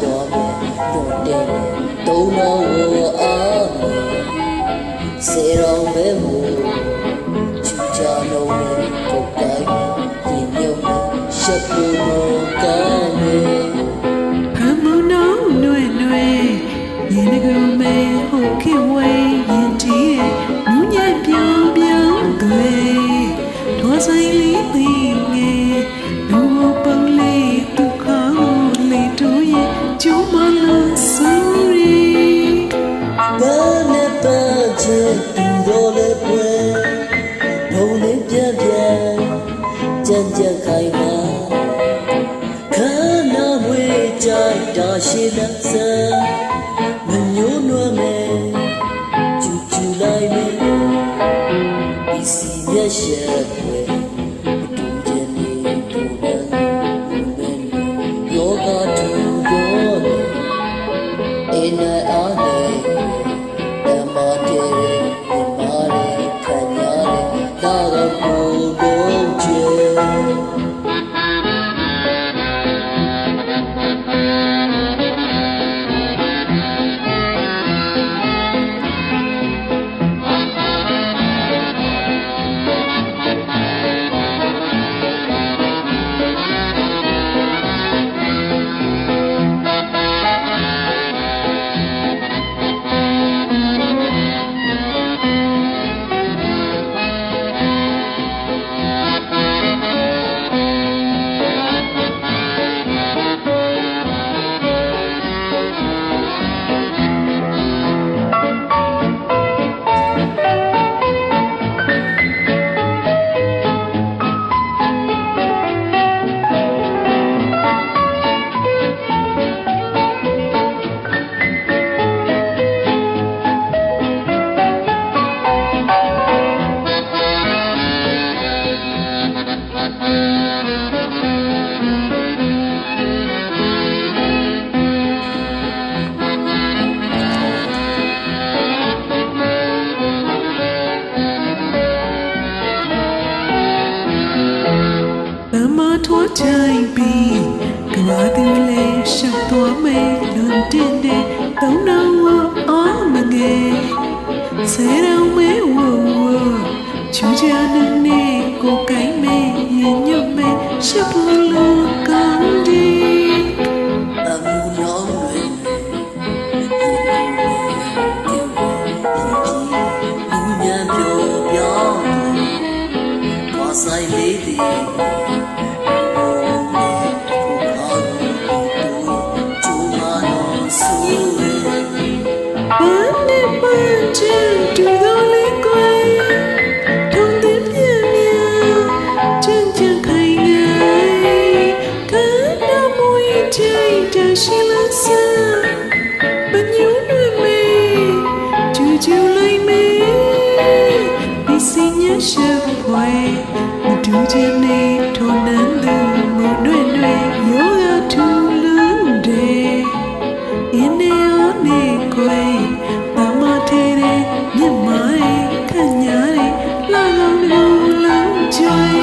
သွားမယ်တော့တယ်သုံးတော်ဝအားစေရောမဲမူချူချာလုံးနဲ့ပုတ်တိုင်းရင်မြုပ်ရှက်ဖို့ကော ကြိုက်တာရှိလက်စံမညိုးနွမ်းမယ်ကျူကျူလိုက်မယ်ဒီစီရက်ရှက်ွယ် မထွားချိုင်ပြီးကဘာတူလေးရှောက်သွားမယ်လွန်တင်တဲ့သုံးတော်ဝအော်မငယ်ဆယ်တော်မဲဝဝချူချာနေနေကိုကိုင်းမဲရင်ညွတ်မဲရှက်ဖို့လို ရှုပ်ွယ်မတူခြင်းနေထုံနှံသူမုန်တွင်တွင်ရိုးရိုးထူလူတဲ့အင်းနေဦးနေကိုယ်မမထေတဲ့မြင့်မိုင်ခညာတဲ့လာလုံးလူလုံးကြွယ်